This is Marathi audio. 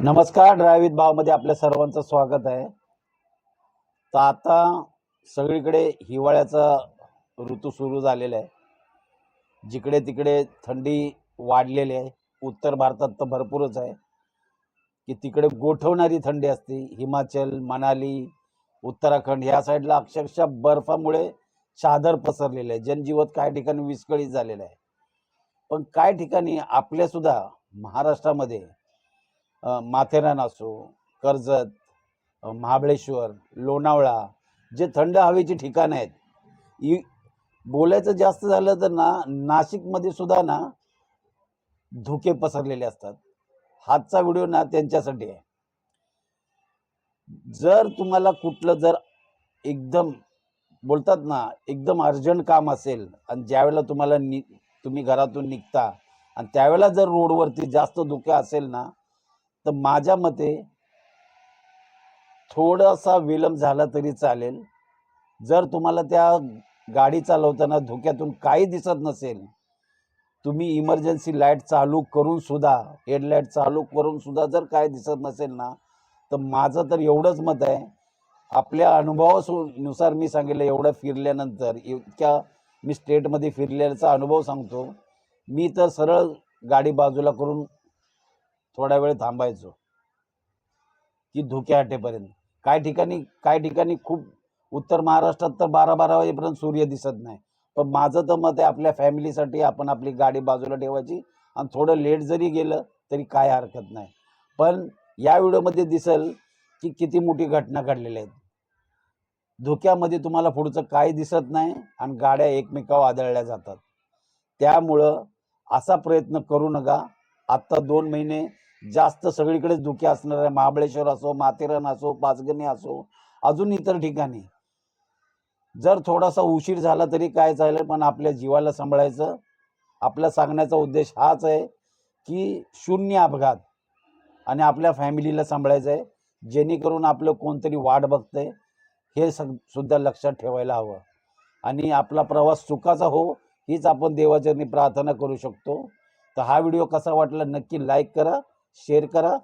नमस्कार ड्रायवित भावमध्ये आपल्या सर्वांचं स्वागत आहे. तर आता सगळीकडे हिवाळ्याचा ऋतू सुरू झालेला आहे. जिकडे तिकडे थंडी वाढलेली आहे. उत्तर भारतात तर भरपूरच आहे. की तिकडे गोठवणारी थंडी असते. हिमाचल मनाली उत्तराखंड ह्या साईडला अक्षरशः बर्फामुळे चादर पसरलेलं आहे. जनजीवत काही ठिकाणी विस्कळीत झालेलं आहे. पण काही ठिकाणी आपल्यासुद्धा महाराष्ट्रामध्ये माथेरान असो कर्जत महाबळेश्वर लोणावळा जे थंड हवेची ठिकाणं आहेत. इ बोलायचं जास्त झालं तर ना नाशिकमध्ये सुद्धा ना धुके पसरलेले असतात. हातचा व्हिडिओ ना त्यांच्यासाठी आहे. जर तुम्हाला कुठलं जर एकदम बोलतात ना एकदम अर्जंट काम असेल आणि ज्यावेळेला तुम्हाला नि तुम्ही घरातून निघता आणि त्यावेळेला जर रोडवरती जास्त धुके असेल ना तर माझ्या मते थोडासा विलंब झाला तरी चालेल. जर तुम्हाला त्या गाडी चालवताना धुक्यातून काही दिसत नसेल तुम्ही इमर्जन्सी लाइट चालू करून सुद्धा हेडलाईट चालू करून सुद्धा जर काय दिसत नसेल ना तर माझं तर एवढंच मत आहे. आपल्या अनुभवानुसार मी सांगितलं एवढं फिरल्यानंतर इतक्या मी स्टेटमध्ये फिरल्याचा अनुभव सांगतो. मी तर सरळ गाडी बाजूला करून थोडा वेळ थांबायचो. की धुके हटेपर्यंत. काय ठिकाणी काय ठिकाणी खूप उत्तर महाराष्ट्रात तर बारा बारा वाजेपर्यंत सूर्य दिसत नाही. पण माझं तर मत आहे आपल्या फॅमिलीसाठी आपण आपली गाडी बाजूला ठेवायची आणि थोडं लेट जरी गेलं तरी काय हरकत नाही. पण या व्हिडिओमध्ये दिसेल की किती मोठी घटना घडलेल्या आहेत. धुक्यामध्ये तुम्हाला पुढचं काही दिसत नाही आणि गाड्या एकमेकावर आदळल्या जातात. त्यामुळं असा प्रयत्न करू नका. आत्ता दोन महिने जास्त सगळीकडेच धुके असणार आहे. महाबळेश्वर असो माथेरान असो पाचगणी असो अजून इतर ठिकाणी. जर थोडासा उशीर झाला तरी काय चालेल पण आपल्या जीवाला सांभाळायचं. आपला सांगण्याचा उद्देश हाच आहे की शून्य अपघात आणि आपल्या फॅमिलीला सांभाळायचं आहे. जेणेकरून आपलं कोणतरी वाट बघतंय. हे सग सुद्धा लक्षात ठेवायला हवं. आणि आपला प्रवास सुखाचा हो हीच आपण देवाचरणी प्रार्थना करू शकतो. तर हा व्हिडिओ कसा वाटला नक्की लाईक करा. शेअर करा.